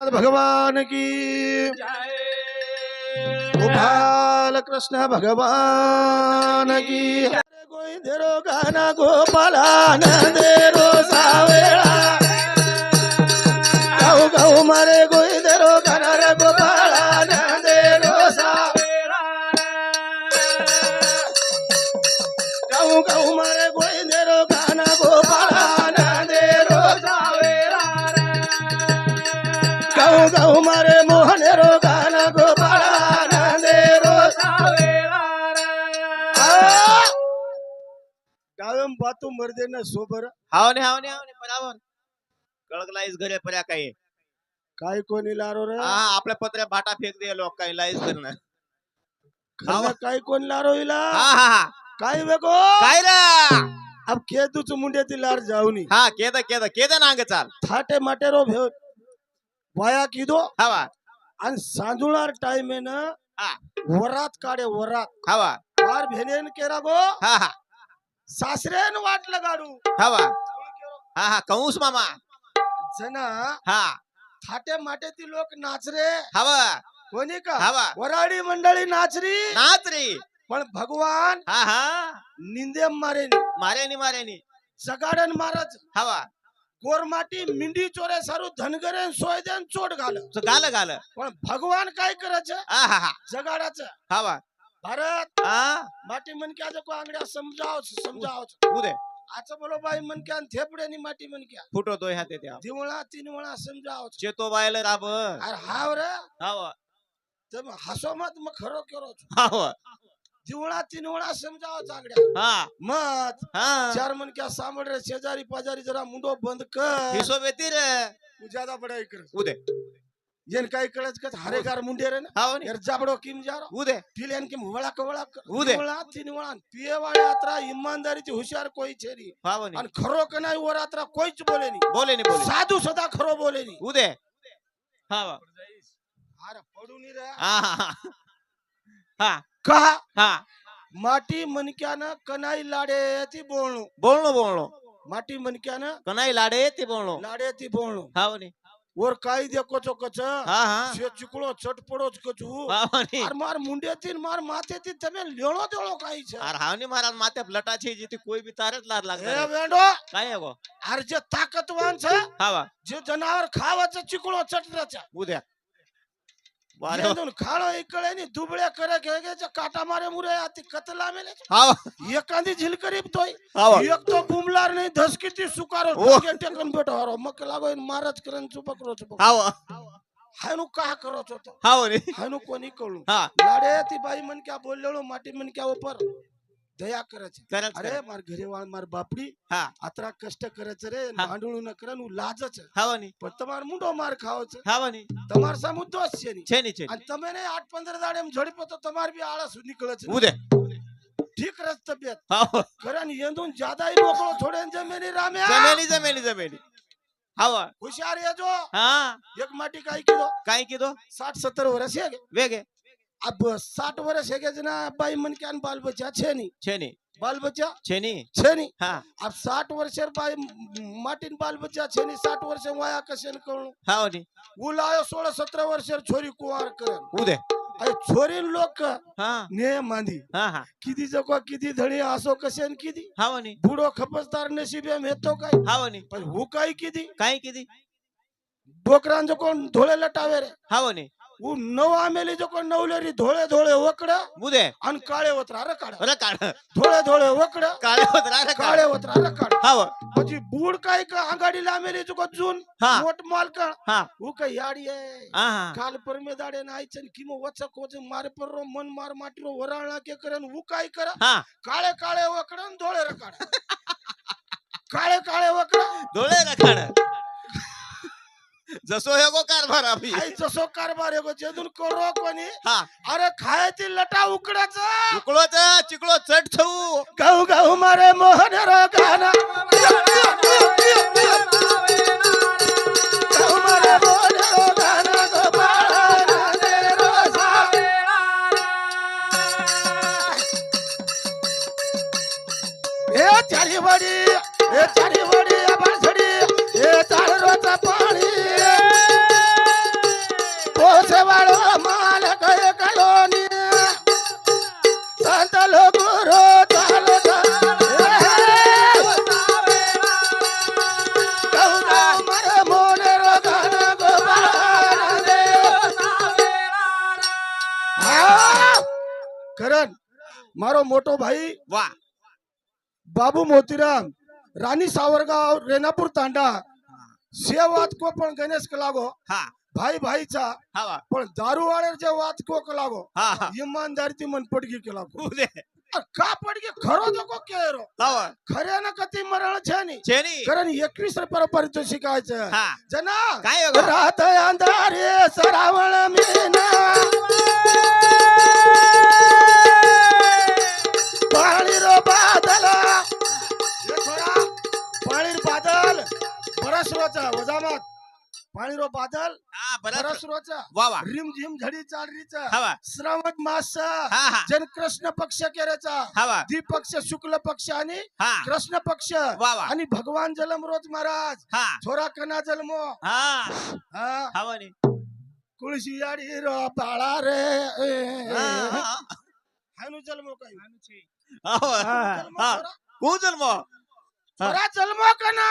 भगवान की। गोपाल कृष्ण भगवान की। गोविंदरो गाना गोपालानंदेरो सावेळा। गाऊ गाऊ मारे बातू मर्दे ना सोबर हाव ने हाव ने हाव ने बराबर. कळक लाईस घरे पर्या काही. काय कोणी लारो रे? हा आपल्या पत्र्या भाटा फेक दे लोक काही लाईस करणं खरं काय कोण लारो इला हा हा हा. काय बेगो काय रे? अब केतूच मुंड्याती लार जाऊनी. हा केद केद केद नांग चाल. थाटे माटे रो भेव वाया किदो? हवा आणि सांजुळार टाइम आहे ना हा. वरात काढे वरात. हवा वार भेनेन केरा गो. हा हा. सासरेन वाटलं गाडू. हवा हा हा कंस मामा. जना हा. थाटे माटे ती लोक नाचरे. हवा कोणी का? हवा वराडी मंडळी नाचरी. नाच रे पण भगवान हा हा. निंदे मारेनी. मारेनी मारेनी. सगाडन मारच हवा गोरमाटी मिंडी चोरे सारू धनगरे सोय देन चोट घाल. गाल गाल पण भगवान काय करायचं? हा हा हा. जगाडाचं. हवा भारत! हा माटी मनक्या को आंगड्या समजाव समजाव उदे आचं बोलो बाई मनक्या आणि थेपड्यानी माटी मनक्या. फुटो तो ह्या ते त्या दिवळा तीन वेळा समजाव चेतो बायल राब. अरे हाव रे. हवा. तर मग हसो मत मग खरो करो हवा. दिवळा तीन वेळा समजाव चांगड्या हा. मत. हा. चार मनक्या सामड रे शेजारी पाजारी जरा मुंडो बंद कर. हिशोब येते रे. तू ज्यादा बडाई कर उदे येन काय कळच का हरेगार मुंडे रे ना हाव नी यार जाबडो किम जारो उदे पिल्यान किम वळा कवळा उदे. वळा तीन वळा पिये वाळे यात्रा इमानदारीची हुशार कोई छेरी हाव नी आणि खरो का नाही वर यात्रा कोईच बोले नी बोले नी बोले साधू सदा खरो बोले नी उदे हाव अरे पडून रे हा हा हा हा कहा हा माटी मनक्यानं कनाई लाडे ती बोलणो बोलणो बोलणो माटी मनक्यानं कनाई लाडे ते बोलणो लाडे ती बोलणो हाव नी वर काही देखो चो कच हा हा शे चिकळो चटपडोच कचू हाव नी अरे मार मुंडे तीन मार माथे ती તમે લેણો દેણો કાઈ છે अरे हाव नी महाराज माते लटाची जी ती कोई भी तारच लार એ लागणार વેંડો काय आहे गो अरे जे ताकदवान છે हावा जे जनावर खावाचं चिकळो चटराचा उद्या वारे येऊन खाळो इकडे नि दुबळे करे घे जे काटा मारे मुरे आती कतला मेले हाव एखादी झिलकरी तोय हाव एक तो बुमलार नाही धसकीती सुकारो ओ. टोके टेकन बेटो हरो मक लागो महाराज करन चुपक हाव हायनु का करत होतो हाव नी हायनु कोणी कळू हा लाडे ती बाई मन क्या बोललेलो माटी मन क्या ऊपर दया करायची करत अरे मार घरी वाळ मार बापडी हा अत्रा कष्ट करायचं रे हा. भांडुळू न करन लाजच हाव नी पण તમાર મુંડો માર ખાવો છે हाव नी તમાર સામુ દોષ છે ની छेनी छेनी અને તમે ને આઠ પંદર દાડે એમ ઝડપો તો તમાર બી આળસ નીકળે છે उद्या ઠીક રસ તબિયત हाव કરે ને એંદુન જ્યાદા ઈ મોકળો છોડે ને જમેની રામે जमेली जमेली जमेली हाव હુશાર એ જો हा એક માટી કાઈ કીધો काय किदो 60 70 વર્ષ છે કે वेगे अब साठ वर्ष है क्या जना? बाई मन क्या बाल बच्चा? छे नहीं छेनी बाल बच्चा? छेनी छेनी हा। अब साठ वर्ष बाई माटिन बाल बच्चा छेनी साठ वर्ष वाया कशन करू हा नी। वो लायो सोळा सतरा वर्ष छोरी कुवार कर उदे अरे छोरी लोक हा। ने मांदी हा हा। किती जको किती धडी असो कसे न किती हा नी बुडो खपसदार नशिबे मेतो काय हा नी। पण हु काय किती काय किती डोकरांजो कोण धोळे लटावे रे। हा नी। उ- नऊ आमेली जको नवलेरी धोळे धोळे वकड उदे. आणि काळे वत्रा रकाड अरे धोळे धोळे वकड काळे होत काळे वतरा रकाड हा म्हणजे बूड काय का आघाडीला आमेली जको जून मोठ माल का हा. उ काय याडी आहे. हा हा. काल परमे दाडे नायचन किमो वचक वच कोज मार परो मन मार माटी रो वराळा के करन उ काय करा. हा. काळे काळे वकडन धोळे रकाड काळे काळे वकडा. धोळे रकाड जसो हे गो कारभार आई जसो कारभार एगो जेदून करो कोणी. हा. अरे खायची लटा उकडाच. चिकळोच चिकळो चट छऊ. गाऊ गाऊ मारे मोहन रो गाना गाऊ मारे मोहन रो गाना गोपाळ राधे रोसा. हे चारी वडी हे चारी કરણ मारो मोठो भाई वा. बाबू मोतीराम राणी सावरगाव रेनापूर तांडा से वाचको पण गणेश लागो. हा. भाई भाईचा. पण दारू वाड्याचे वाचको लागो. इमानदारी ती मनपटगी केला હા ઈમાનદારી થી મન પડગી કલાગો ઉદે. આ કા પડગી ખરો જો કો કેરો હા વા. ખરે ને કતી મરણ છે ની છે ની કરણ 21 પર પારિતોષિક આવે છે હા જના કાંઈ વગર. રાત અંધારે સરાવણ મીના પાણી રો બાદલ એ છોરા પાણી રો બાદલ બરસ રોચા વજામત पाणी रो बादल वा रिम झिम झडी चालरीचा हवा श्रावण मासचा जनकृष्ण पक्ष केरेचा हवा द्विपक्ष शुक्ल पक्ष आणि कृष्ण पक्ष. आणि भगवान जलम रोज महाराज. छोरा कना जलमो. हा. कुळशी आडी रो पाळा रे. हानू जलमो काय हा कोण जलमो छोरा जलमो? कना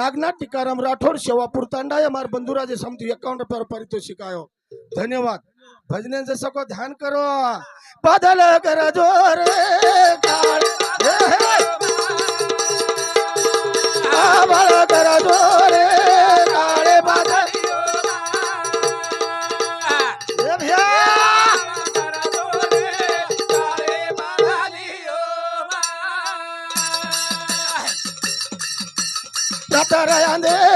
नागनाथ टीकाराम राठौर शेवापुर तांडा या मारे बंधुराजे जे समझ पर पारितोषिक आयो धन्यवाद. भजन से सको ध्यान करो. बदल रे जोर. Tarayande.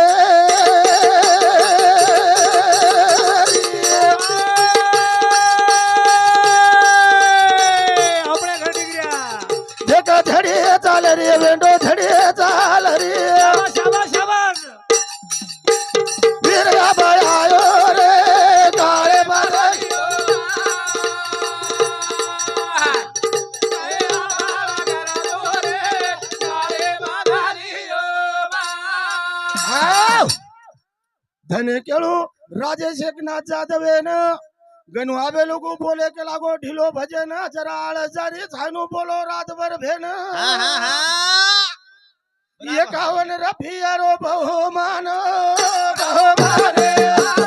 धने केळू राजेश एकनाथ जाधव न गणू आबे लोक बोले के लागो ढिलो भजन जरा आळ जारी झानू बोलो रातभर भेन. हा हा हा. एकावन रफियारो बहुमान बहुमान.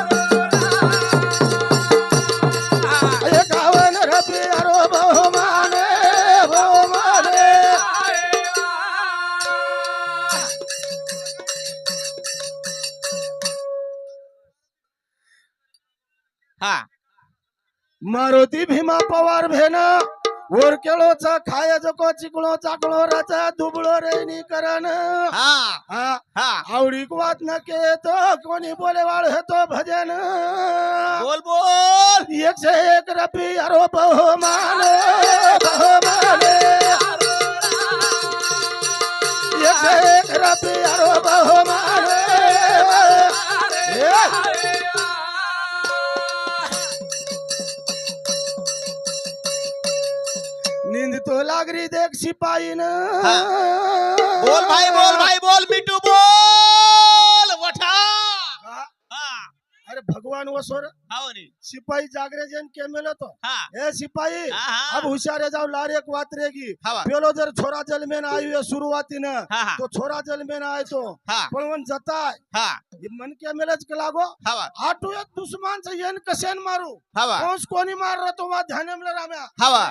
मारुती भीमा पवार भेन वर केळोचा खाय जको चिकळो चाकळो राचा दुबळो रेनी करण हा हा हा. आवडीक वात न केतो कोणी बोले वाळ हेतो भजन. बोल बोल. एकशे एक रपी अरो बहुमान बहुमान सिपाही न बोल भाई बोल भाई बोल मिठू बोल वठा. हा, हा. अरे भगवान वसोर. हाव नी सिपाही जागरे जन के मेलो तो हा. ए सिपाही हा, हा. अब होशियारे जाओ लारेक वातरेगी हवा पेलो जर छोरा जलमेन आयु है शुरुआतीनं हा हा. तो छोरा जलमेन आय तो. हा. पण वन जताय. हा. हे मन के मेलच के लागो? हवा आटू एक दुश्मन से येन कसेन मारू? हवा कौन कोणी मार रहा तो वा ध्यान में राम्या हवा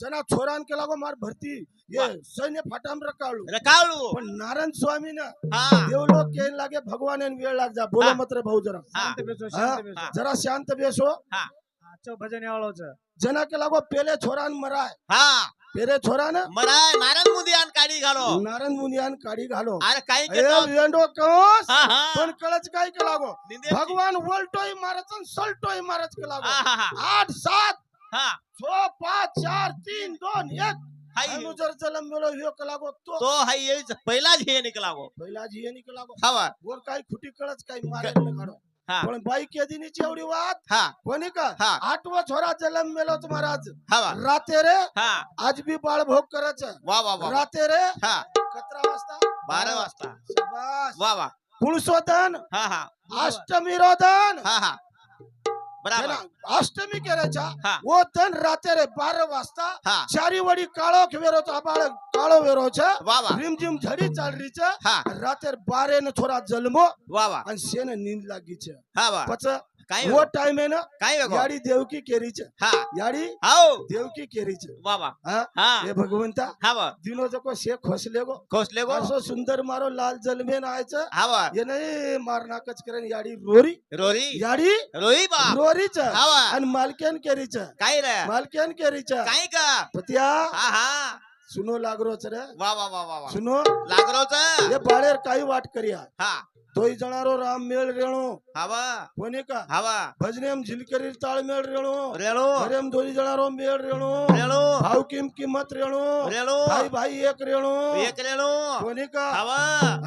जना छोरान केला गो मार भरती. ये सैन्य फाटाम रकाळू रकाळू पण नारायण स्वामी ना देवलो केन लागे भगवान वेळ लाग जा. बोलो मात्र भाऊ जरा. जरा शांत बेसो. भजन जना के लागो पेले छोरान मराय. हा. पेरे छोरा ना मराय नारायण मुनियान काडी घालो. नारायण मुनियान काडी घालो. अरे के केलो कस. पण कळच काय केला गो? भगवान वलटोय मारच सलटोय मारच केला गो. आठ सात हा. पाच चार तीन दोन एक. हाय. मिळो लागो तो. तो हाय पहिलाच हे गो पहिला जी लागो. हवा वर काय खुटी कळच काय मारे काढो. हा. पण बाई केदिनीची एवढी वाद हा. कोणी का? हा. आठवा छोरा जलम मेलोच महाराज. हा राते रे हा. आज बी बाळ भोग करायचं. वा वा वा. राते रे हा. कतरा वाजता. बारा वाजता. शाबास. वा वा. पुरुषोधन हा हा. अष्टमी रोधन हा. हा बराबर अष्टमी करायचा हा. वो तन राते रे बारा वाजता हा चारी वडी काळो वेरोचा बाळ काळो वेरोचा वा वा रिमझिम झडी चालरीच हा राते बारे न थोडा जन्मो वा वा आणि शेन नींद लागीच हा वा पच काय वो टाइम आहे ना काय वेगो याडी देवकी केरीच हा. याडी हाओ. देवकी केरीच वा वा हा? हा. हे भगवंता हा वा दिनो जको शेख खोसले गो। खोसले गो? असो सुंदर मारो लाल जलमेन आयचं हा वा ये नाही मारनाकच करेन याडी रोरी। रोरी? याडी रोई बाप. रोरीच हा वा आणि मालक्यान केरीच काय रे? मालक्यान केरीच काय का? पतिया हा हा. सुनो लागरोच रे। वा वा वा वा वा. सुनो। लागरोच हे बाळेर काही वाट करिया हा. तोय जणारो राम मेळ रेणू. हा वा कोणी का? हा वा भजनेम झिलकरी ताळमेळ रेणू. रेणू. हरेम दोरी जणारो मेळ रेणू. रेणू. भाव किम किंमत रेणू. रेणू. भाई भाई एक रेणू. एक रेणू. कोणी का? हा वा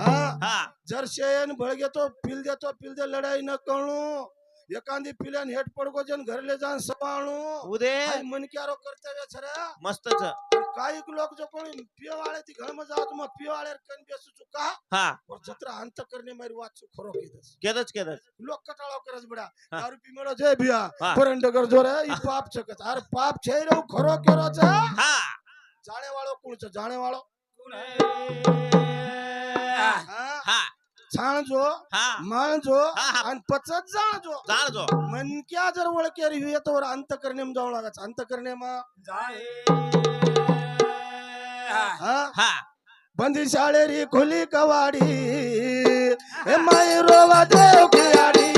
हा. हा. जर शेन बळ घेतो पिल देतो पिल दे लढाई न कळू. एखादी पिल्यान हेट पडको जन घरले जाण सवाळू. उदे. मनक्यारो कर्तव्य छरा. मस्तच काही लोक जो कोणी पिवाळे ती घर जात मग पिवाळे कण बेसू चुका. हा. और जत्रा अंत करणे मारी वाचू खरो केदस. केदच केदच लोक कटाळो करस बडा. दारू पी मेळो जय बिया हा. परंडगर जोर ई पाप छकत अरे पाप छै रे खरो केरो छ. हा. जाणे वाळो कोण छ? जाणे वाळो हा हा. हा. छाण जो हा. माण जो हा, हा. आणि पचत जो जो मनक्या जर ओळखेर येतो अंत करणे जाऊ लागाच अंत करणे मा हा? हा. बंदी शाळेरी खुली कवाडी. हे माई रोवा देव कियाडी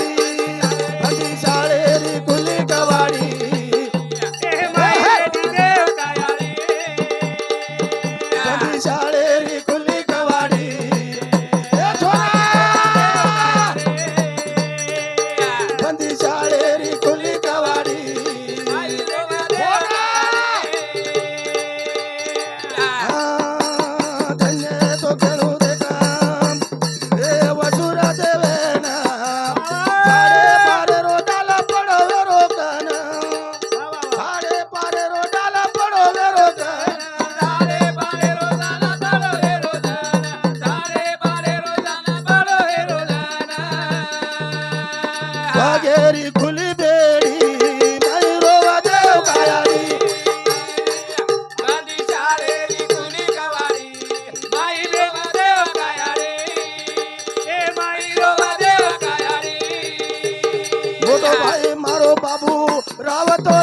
bravo a.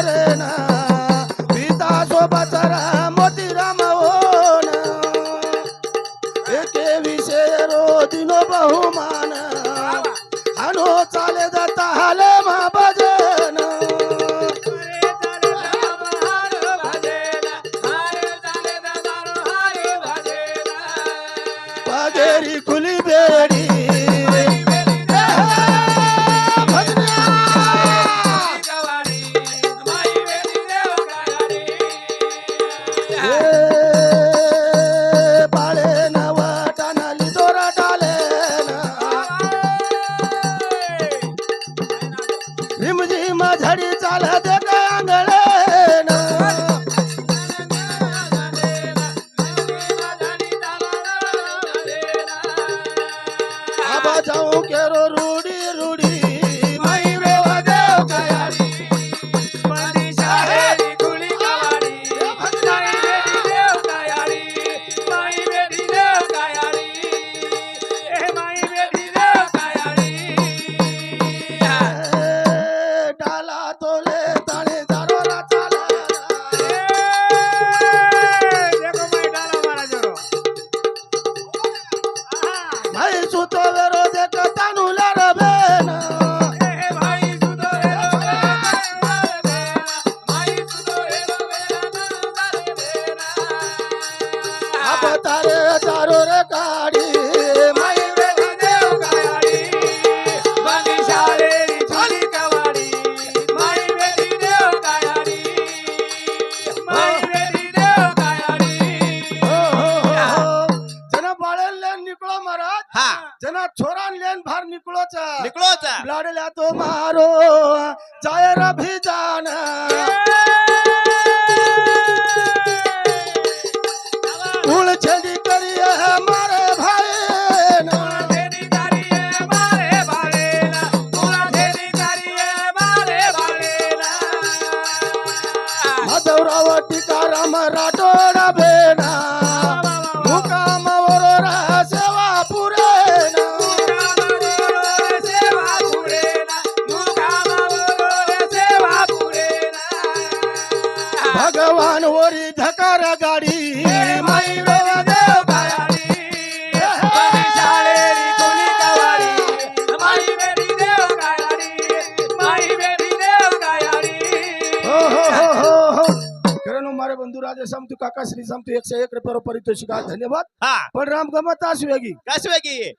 श्री समतू एकशे एक रुपये पारितोषिक आहे. धन्यवाद. हा. पण राम गमत वेगी कस वेगी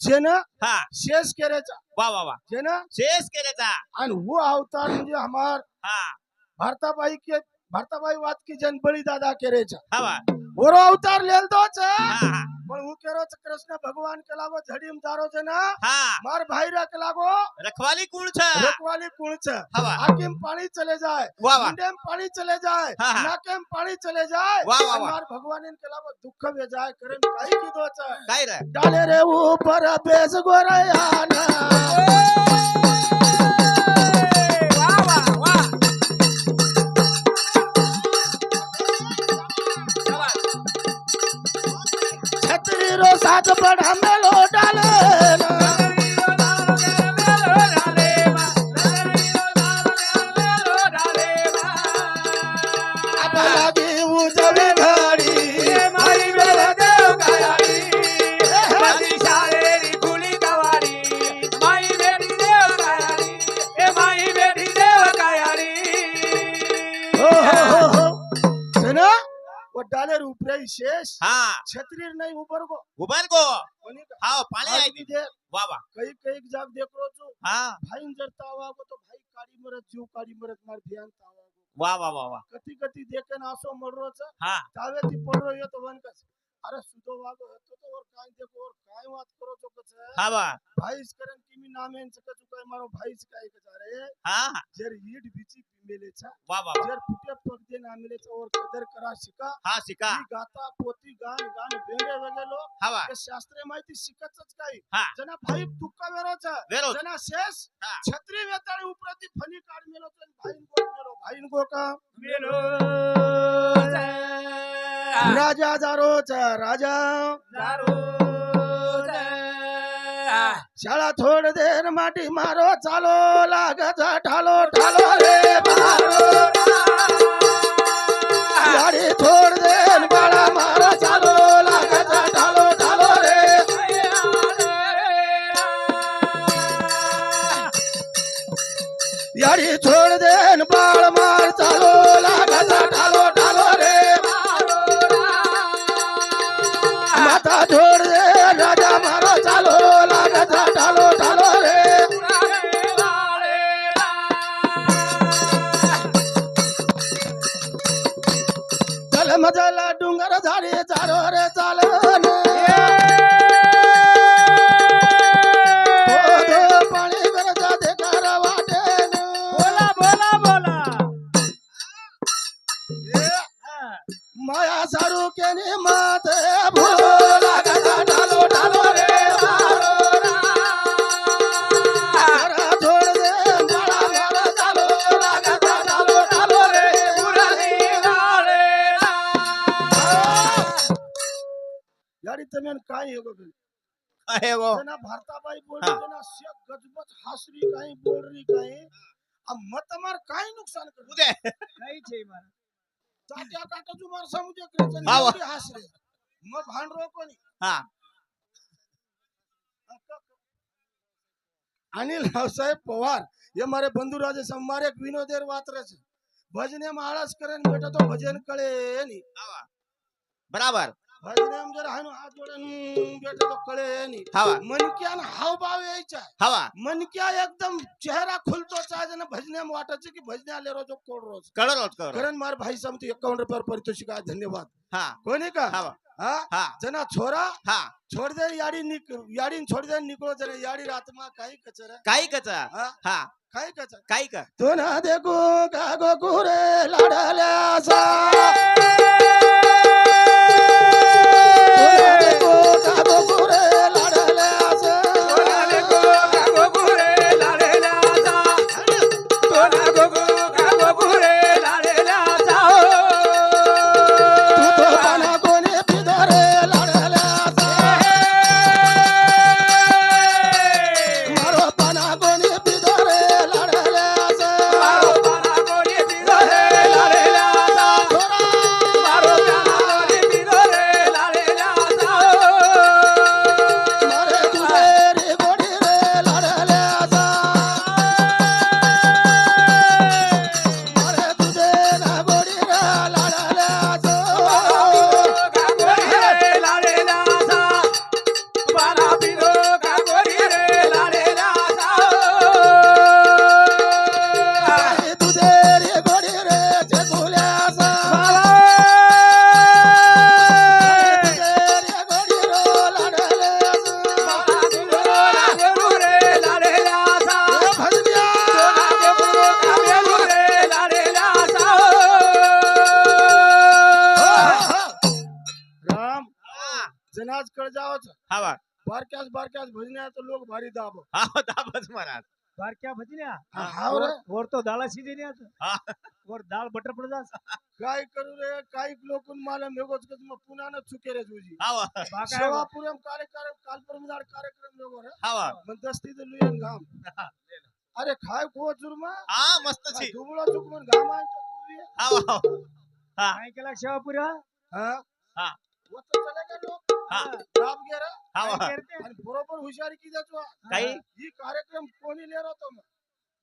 जेन हा. शेष केरायचा वा वा वा. जेन शेष केल्याचा. आणि वो अवतार म्हणजे हमार हा. भारताबाई के भारताबाई वाद की जन बळी दादा केरेचा हा वा. ओरो अवतार लेल दोच हा हा पण वो केरोच कृष्ण भगवान के लागो झडीम दारो जना हा मार भाई रख लागो रखवाली कुळ छ रखवाली कुणच हवा. आकिम पानी चले जाए वा वा मुंडेम पानी चले जाए हा, हा. नाकेम पानी चले जाए वा, वा, वा. मार भगवान के लागो दुःख वे जाए करन छतरी नहीं ऊपर को उभर को? हा वा वा कई कई जाग देख रो जो हा। भाई जर तावा को तो भाई काडी मरत जीव काडी मरत मार ध्यान तावा को वा वा वा वा कती कती देखे ना असो मरोच हा। तावे ती पडरो ये तो वन कस। अरे सुदो वागो हतो तो और काय देखो और काय बात करो तो कस हा। वा भाईस करन की मी सकत चुकाय मारो भाईस काय कचा रे हा। जर हीट बिची पिमेलेचा वा वा वा जर फुटे पगदे नामेलेचा और कदर करा शिका। हा शिका। गाता पोती गान गान वेगळे वेगळे लोक हा वा शास्त्रीय माहिती शिकतच काही. जना भाई तुक्का वेरोच वेरोच. जना शेष. छत्री वेताळी उपरती फणी काढ मेलो भाईन गो मेलो भाईन गो का राजा। जारोच राजा। शाळा थोड देर माटी मारो चालो लागत ठालो ठालो रे मारो गाडी थोड देर बाळा मारो चालो लागत ठालो ठालो रे। याडी छोड देन बाळ मार चालो आणि काय हे बघ? काय भारताबाई बोलली हा. त्यांना शेख बोलरी काही मतमार काय नुकसान उद्या. मग भांडरो कोणी? अनिल रावसाहेब पवार हे मारे बंधुराजे संभारे विनोदेर वात्र भजने महाराज करेन बेटा तो भजन कळे बराबर. भजनेम जर हाणू हात जोडून भेटतो कळे नाही हवा. मनक्यान हावभाव यायचा. हवा. मनक्या एकदम चेहरा खुलतो चाहे भजनेम वाटायचं की भजने आले रोज कोड रोज. कळलं रोज करण मार भाई समती एकावन्न रुपयावर पारितोषिक आहे धन्यवाद. हा. कोणी का? हवा हा? हा. जना छोरा? हा. छोड़ दे याडी निक याडी छोड़ दे निकलो जना याडी रातमा काही कचरा. काही कचा हा? काही कचरा. काही का तो ना देखो का गो कुरे लाडल्यासा तो बारक्यास बारक्यास भजन्या तर लोक भारी दाब. हा दाबच महाराज. बारक्या हाव रे. वर तो दाला शिजे न्याच हा. वर दाल बटर पड जास काय करू रे? काही लोकून मला मेगोच कस मग पुन्हा न चुके रे तुझी सेवापुरम कार्यक्रम कालपरमिदार कार्यक्रम मेगो रे हवा मग दस्ती तर लुयन घाम. अरे खाय खो जुर्मा. हा मस्त छी दुबळा चुकून घाम आहे तो पूर्वी. हवा हवा काय केला शेवापुरा? हा? हा. चले का लोक? बरोबर हुशारी की जातो काही? ही. कार्यक्रम कोणी लिहिला होतो मग?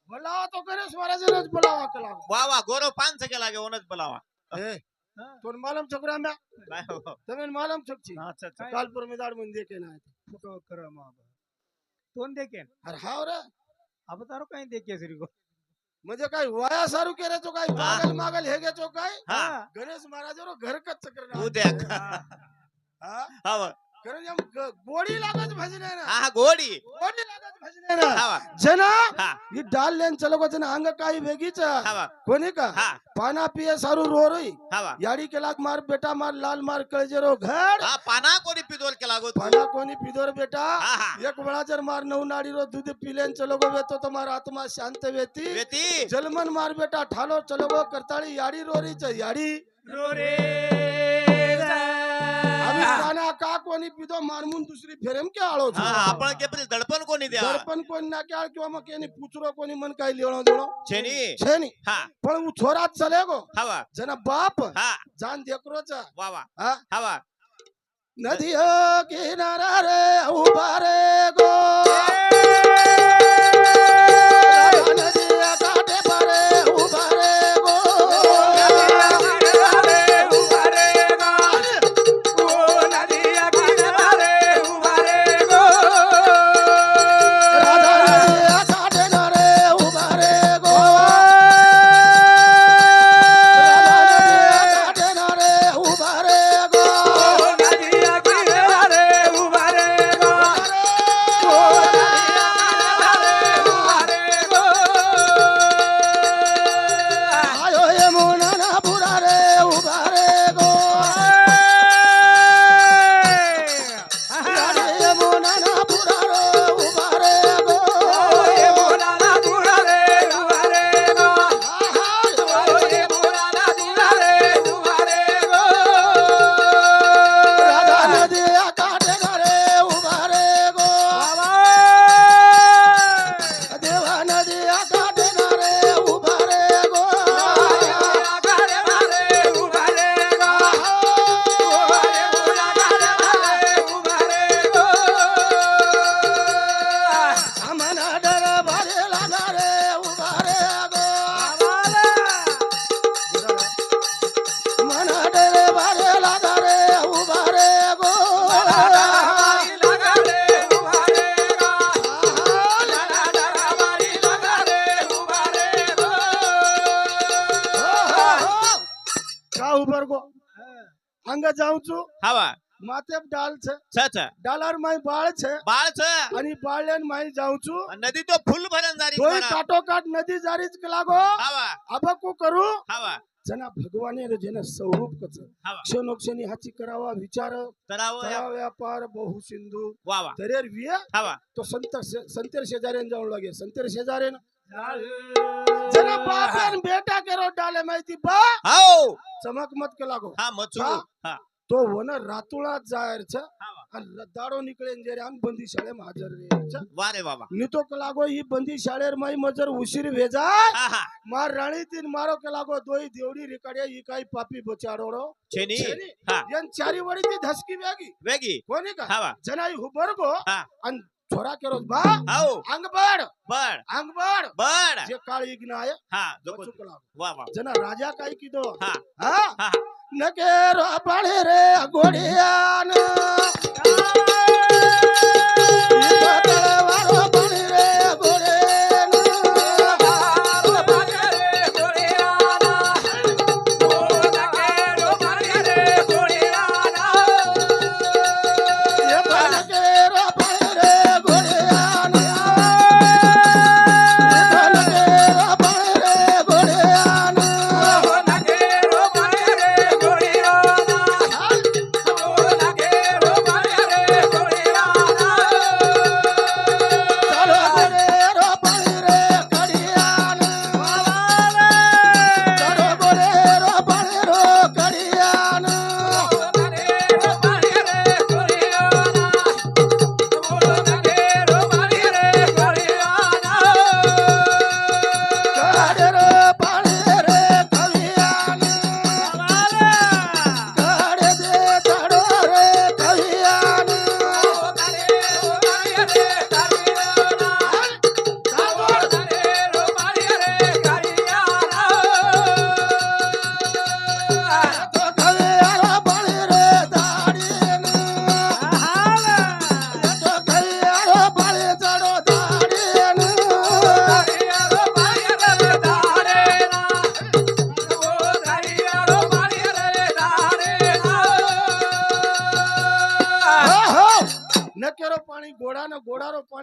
बोलावा तो करे स्वराज बोलावा कला वा वा. गोरव पान केला लागे ओनच बोलावा. तो मालम चकरा म्या हो. तमेन मालम चकची कालपूर में दाड मंदिर के ना तो करो मां कोण देखेन अरे हा रे. अवतारो काही देखे श्री गो म्हणजे काय वया सारू केले तो काय? मागल मागल हे घेतो काय? गणेश महाराजावर घर कच्च करणार. हवा कारण या ग- गोडी लागत भजने ना हा गोडी. गोडी लागत भजने ना हवा जना हा. ही डाल लेन अंग काही वेगीच कोणी का? हा. पाना पिये सारू रो रोई याडी के लाग मार बेटा मार लाल मार कळजे रो घड हा पाना कोणी पिदोल केला गो पाना कोणी पिदोर बेटा? हा हा. एक वेळा जर मार नऊ नाडी रो दूध पिलेन चलो गो वेतो तो मार आत्मा शांत वेती. वेती. जलमन मार बेटा ठालो चलो गो करताळी याडी रोरीच याडी. रो रे पाना का कोणी पिदो मारमून दुसरी फेरेम के आळो हा आपण के परी दडपण कोणी द्या? दडपण कोणी ना के आळ किंवा मग केनी पुचरो कोणी मन काही लिहिणं देणं छेनी. छे नी हा. पण उ छोरात चले गो. हवा. जना बाप. हा. जान देखरोचा. वा वा. हा. हवा. नदी किनारा रे उभा रे गो. જાઉં છું હવા માથે ડાલ છે છ છ ડાલર માં બાળ છે બાળ છે અને બાળે માં જાઉં છું નદી તો ફૂલ ભરણ જારી તોય મારા. કાટો કાટ નદી જારી જ લાગો હવા આબકું કરું હવા જેના ભગવાને રે જેને સ્વરૂપ કછ હવા ક્ષણોક્ષની હાચી કરાવવા વિચાર તરાવો તળાવ વ્યાપાર બહુ સિંધુ વાહ વાહ દરેર વિયે હવા તો સંતર સંતેર શેજારે જવું લાગે સંતેર શેજારે જેના બાપ ને બેટા કેરો ડાલે માહિતી બા હાઉ ચમક મત કે લાગો હા મચું હા. હા તો વને રાતુળા જ જાહેર છે હવા અને લદાડો નીકળે ને જ્યારે આમ બંદી શાળામાં હાજર રહે છે વારે વાહ વાહ ની તો કલાગો ઈ બંદી શાળેર માં મજર ઉશીર વેજાય હા હા માર રાણી તીન મારો કલાગો દોઈ દેવડી રેકાડ્યા ઈ કાઈ પાપી બચાડોડો છેની છેની? હા યન ચારી વળી થી ધસકી વેગી વેગી કોની કા હવા જનાઈ હુબરગો હા. અન છોરા કેરો બા હાઉ આંગબડ બળ આંગબડ બળ જે કાળી જ્ઞાય હા જોકો બચું કલાગો વાહ વાહ જના રાજા કાઈ કીધો હા હા નકે રો પાણી રે ગોડિયાન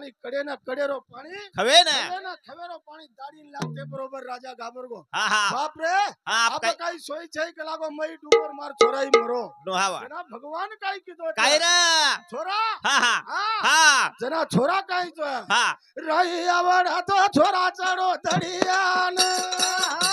ગોળારો પાણી કડેના કડેરો પાણી હવે ને ખવેના ખવેરો પાણી દાડીન લાગતે બરોબર રાજા ગાબરગો હા હા બાપ રે હા આપ આપે કઈ સોય છે કે લાગો મય ડુંગર માર છોરાઈ મરો નો હાવા જના ભગવાન કઈ કીધો છે? કાયરા છોરા હા હા હા હા જના છોરા કઈ છે હા રહી આવડ તો છોરા ચડો તડિયા